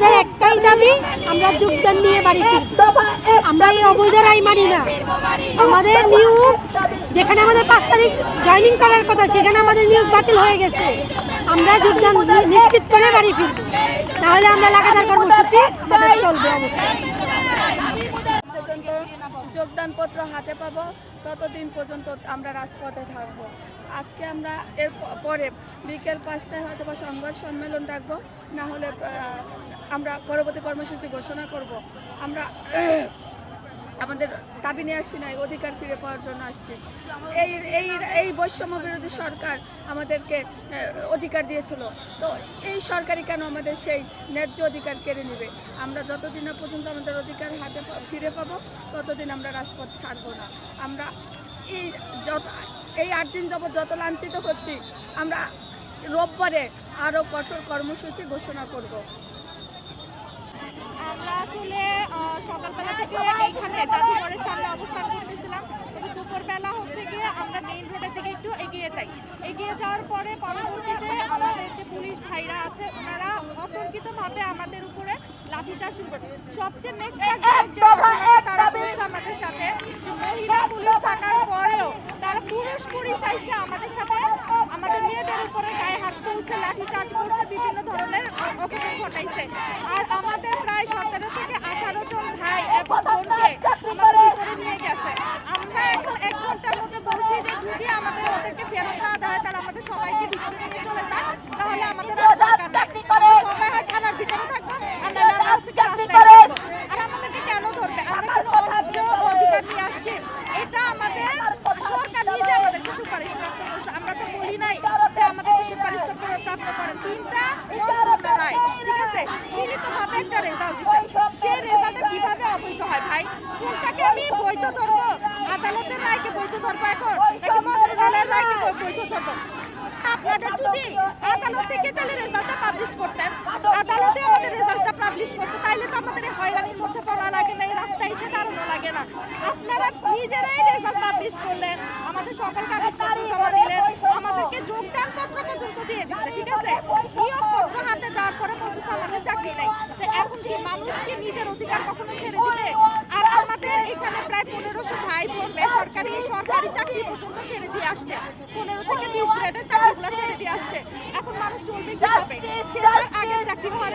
আমাদের একটাই দাবি, আমরা যোগদান নিয়ে বাড়ি ফিরব। আমরা এই অবৈধ রায় মানি না। আমাদের নিয়োগ, যেখানে আমাদের পাঁচ তারিখ জয়নিং করার কথা, সেখানে আমাদের নিয়োগ বাতিল হয়ে গেছে। আমরা যোগদান নিশ্চিত করে বাড়ি ফিরব। তাহলে আমরা লাগাতার কর্মসূচি আমাদের চলবে অবস্থা। পর্যন্ত যোগদানপত্র হাতে পাব, ততদিন পর্যন্ত আমরা রাজপথে থাকব। আজকে আমরা এর পরে বিকেল পাঁচটায় হয়তো বা সংবাদ সম্মেলন ডাকবো না হলে আমরা পরবর্তী কর্মসূচি ঘোষণা করব। আমরা আমাদের দাবি নিয়ে আসছি না অধিকার ফিরে পাওয়ার জন্য আসছি। এই এই এই বৈষম্য বিরোধী সরকার আমাদেরকে অধিকার দিয়েছিল। তো এই সরকারই কেন আমাদের সেই ন্যায্য অধিকার কেড়ে নেবে? আমরা যতদিন না পর্যন্ত আমাদের অধিকার হাতে ফিরে পাবো, ততদিন আমরা রাজপথ ছাড়বো না। আমরা এই যত, এই আট দিন যাবৎ যত লাঞ্ছিত হচ্ছি, আমরা রোববারে আরও কঠোর কর্মসূচি ঘোষণা করব আমরা আসলে আহ, সকালবেলা থেকে এইখানে জাদুঘরের সামনে অবস্থান করতেছিলাম। দুপুরবেলা হচ্ছে গিয়ে আমরা মেইন রোডের দিকে একটু এগিয়ে যাই। এগিয়ে যাওয়ার পরে পরবর্তীতে আমাদের যে পুলিশ ভাইরা আছে ওনারা অতর্কিতভাবে আমাদের উপরে লাঠিচার্জ শুরু করে সবচেয়ে নেককারজনক তারা বলছে আমাদের সাথে যে মহিলা পুলিশ থাকার পরেও তারা পুরুষ পুলিশ এসে আমাদের সাথে আমাদের মেয়েদের উপরে গায়ে হাত তুলছে লাঠিচার্জ করছে বিভিন্ন ধরনের অঘটন ঘটাইছে। আর আমাদের প্রায় সতেরো থেকে আঠারো জন ভাই এবং বোনকে আমাদের ভিতরে নিয়ে গেছে আমরা এখন এক ঘণ্টার মধ্যে বলছি যে যদি আমাদের ওদেরকে ফেরত না দেওয়া হয় তাহলে আমাদের সবাইকে ভিতরে নিয়ে চলে যায় তাহলে আমাদের আর দরকার নাই। সবাই হয় থানার ভিতরে থাকব আর নাহলে আমরা হচ্ছে কি রাস্তায় আর আমাদেরকে কেন ধরবে? আমরা কোনো অন্যায্য অধিকার নিয়ে আসছি। এটা আমাদের সরকার নিজে আমাদেরকে সুপারিশ প্রাপ্ত করছে আমরা তো বলি নাই যে আমাদেরকে সুপারিশ প্রাপ্ত করেন। তিনটা মন্ত্রণালয় ঠিক আছে? মিলিতভাবে একটা রেজাল্ট দিছে। সেই রেজাল্টটা কীভাবে অবৈধ হয় ভাই? কোনটাকে আমি বৈধ ধরবো? আদালতের রায়কে বৈধ ধরবো এখন? নাকি মন্ত্রণালয়ের রায়কে বৈধ ধরবো? আপনাদের যদি আদালত থেকে তাহলে রেজাল্টটা পাবলিশ করতেন। আদালতে আমাদের রেজাল্টটা পাবলিশ করতে, তাইলে তো আমাদের হয়রানির মধ্যে পড়া লাগে না, এই রাস্তায় এসে দাঁড়ানো লাগে না। আপনারা নিজেরাই রেজাল্ট পাবলিশ করলেন, আমাদের সকল কাগজপত্র জমা দিলেন আমাদেরকে যোগদান পত্র পর্যন্ত দিয়ে দিচ্ছে ঠিক আছে নিয়োগ পত্র হাতে দেওয়ার পরে বলতেছে আমাদের চাকরি নেই তো এখন কি মানুষ কি নিজের অধিকার কখনো ছেড়ে দিবে আর আমাদের এখানে প্রায় পনেরোশো ভাই বোন বেসরকারি সরকারি চাকরি পর্যন্ত ছেড়ে দিয়ে আসছে। পনেরো থেকে বিশ গ্রেডের চাকরিগুলো ছেড়ে দিয়ে আসছে। এখন মানুষ চলবে কীভাবে? সে তার আগের চাকরি হারাইছে